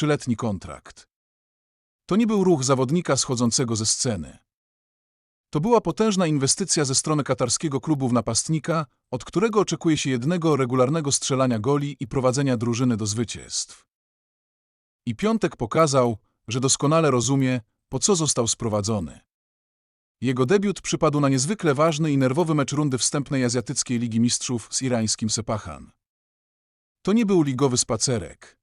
trzyletni kontrakt. To nie był ruch zawodnika schodzącego ze sceny. To była potężna inwestycja ze strony katarskiego klubu w napastnika, od którego oczekuje się jednego regularnego strzelania goli i prowadzenia drużyny do zwycięstw. I Piątek pokazał, że doskonale rozumie, po co został sprowadzony. Jego debiut przypadł na niezwykle ważny i nerwowy mecz rundy wstępnej Azjatyckiej Ligi Mistrzów z irańskim Sepahan. To nie był ligowy spacerek.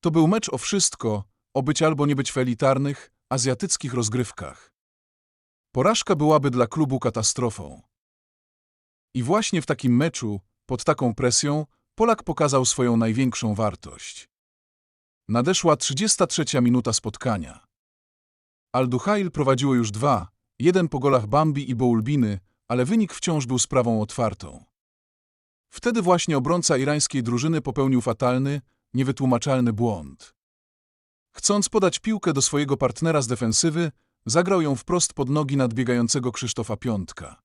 To był mecz o wszystko, o być albo nie być w elitarnych, azjatyckich rozgrywkach. Porażka byłaby dla klubu katastrofą. I właśnie w takim meczu, pod taką presją, Polak pokazał swoją największą wartość. Nadeszła 33 minuta spotkania. Al-Duhail prowadziło już dwa, jeden po golach Bambi i Boulbiny, ale wynik wciąż był sprawą otwartą. Wtedy właśnie obrońca irańskiej drużyny popełnił fatalny, niewytłumaczalny błąd. Chcąc podać piłkę do swojego partnera z defensywy, zagrał ją wprost pod nogi nadbiegającego Krzysztofa Piątka.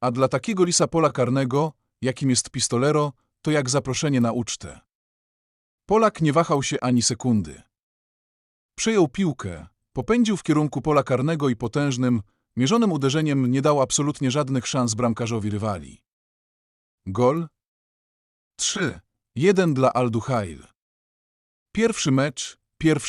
A dla takiego lisa pola karnego, jakim jest pistolero, to jak zaproszenie na ucztę. Polak nie wahał się ani sekundy. Przejął piłkę, popędził w kierunku pola karnego i potężnym, mierzonym uderzeniem nie dał absolutnie żadnych szans bramkarzowi rywali. Gol? 3. 1 dla Al-Duhail. Pierwszy mecz, pierwszy